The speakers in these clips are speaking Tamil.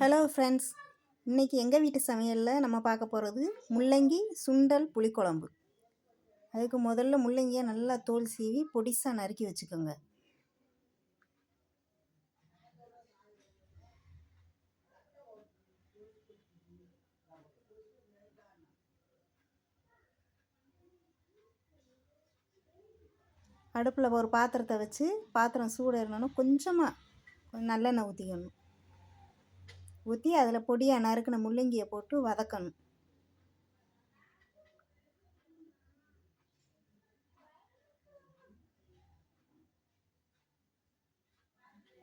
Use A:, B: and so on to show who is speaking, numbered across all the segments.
A: ஹலோ ஃப்ரெண்ட்ஸ் இன்றைக்கி எங்கள் வீட்டு சமையலில் நம்ம பார்க்க போகிறது முள்ளங்கி சுண்டல் புளிக்குழம்பு. அதுக்கு முதல்ல முள்ளங்கியை நல்லா தோல் சீவி பொடிசாக நறுக்கி வச்சுக்கோங்க. அடுப்பில் ஒரு பாத்திரத்தை வச்சு பாத்திரம் சூடு இருக்கணும் கொஞ்சமாக நல்லெண்ணெய் ஊற்றிக்கணும் ஊற்றி அதில் பொடியாக நறுக்கின முள்ளங்கியை போட்டு வதக்கணும்.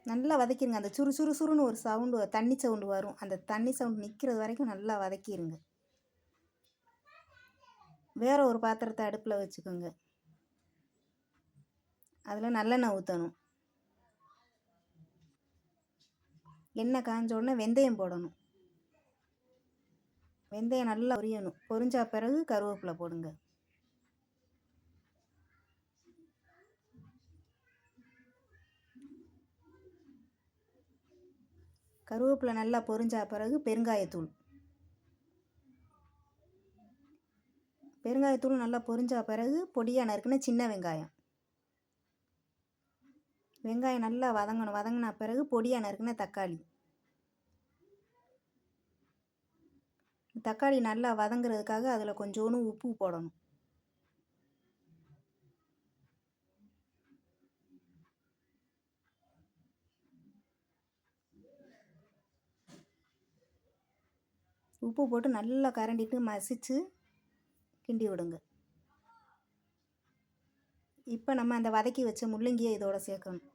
A: நல்லா வதக்கிடுங்க அந்த சுறு சுறு சுறுன்னு ஒரு சவுண்டு தண்ணி சவுண்டு வரும். அந்த தண்ணி சவுண்டு நிற்கிறது வரைக்கும் நல்லா வதக்கிடுங்க வேறு ஒரு பாத்திரத்தை அடுப்பில் வச்சுக்கோங்க. அதில் நல்லெண்ணெய் ஊற்றணும் எண்ணெய் காஞ்ச உடனே வெந்தயம் போடணும். வெந்தயம் நல்லா பொரியணும். பொரிஞ்சா பிறகு கருவேப்பிலை போடுங்க. கருவேப்பிலை நல்லா பொரிஞ்சா பிறகு பெருங்காயத்தூள். பெருங்காயத்தூள் நல்லா பொரிஞ்சா பிறகு பொடியாக நறுக்குன சின்ன வெங்காயம். வெங்காயம் நல்லா வதங்கணும். வதங்கின பிறகு பொடியாக நறுக்குன தக்காளி. தக்காளி நல்லா வதங்குறதுக்காக அதில் கொஞ்சோண்டு உப்பு போடணும். உப்பு போட்டு நல்லா கரண்டிட்டு மசித்து கிண்டி விடுங்க. இப்போ நம்ம அந்த வதக்கி வச்ச முள்ளங்கியை இதோட சேர்க்கணும்.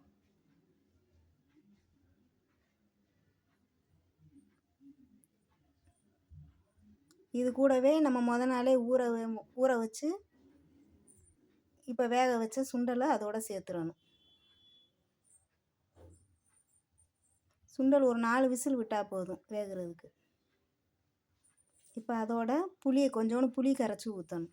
A: இது கூடவே நம்ம முத நாளே ஊற ஊற வச்சு இப்போ வேக வச்ச சுண்டலை அதோட சேர்த்துடணும். சுண்டல் ஒரு நாலு விசில் விட்டால் போதும் வேகிறதுக்கு. இப்போ அதோட புளியை கொஞ்சோண்டு புளி கரைச்சி ஊற்றணும்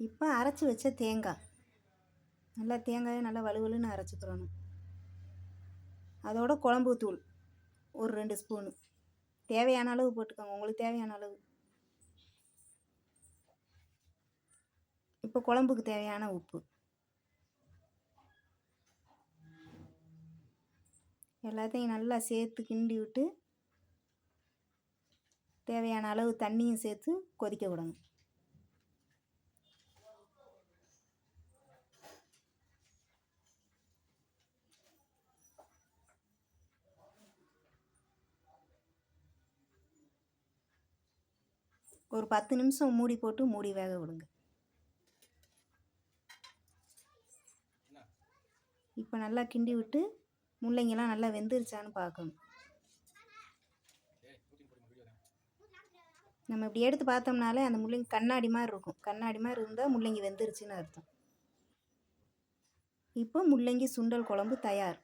A: இப்போ அரைச்சி வச்ச தேங்காய். நல்லா தேங்காயை நல்லா வலுவலுன்னு அரைச்சிக்கிறணும் அதோட குழம்பு தூள் ஒரு ரெண்டு ஸ்பூனு. தேவையான அளவு போட்டுக்கோங்க. உங்களுக்கு தேவையான அளவு. இப்போ குழம்புக்கு தேவையான உப்பு. எல்லாத்தையும் நல்லா சேர்த்து கிண்டி விட்டு தேவையான அளவு தண்ணியும் சேர்த்து கொதிக்க விடணும். ஒரு பத்து நிமிஷம் மூடி போட்டு மூடி வேக விடுங்க. இப்போ நல்லா கிண்டி விட்டு முள்ளங்கிலாம் நல்லா வெந்துருச்சான்னு பார்க்கணும். நம்ம இப்படி எடுத்து பார்த்தோம்னாலே அந்த முள்ளங்கி கண்ணாடி மாதிரி இருக்கும். கண்ணாடி மாதிரி இருந்தால் முள்ளங்கி வெந்துருச்சுன்னு அர்த்தம். இப்போ முள்ளங்கி சுண்டல் குழம்பு தயார்.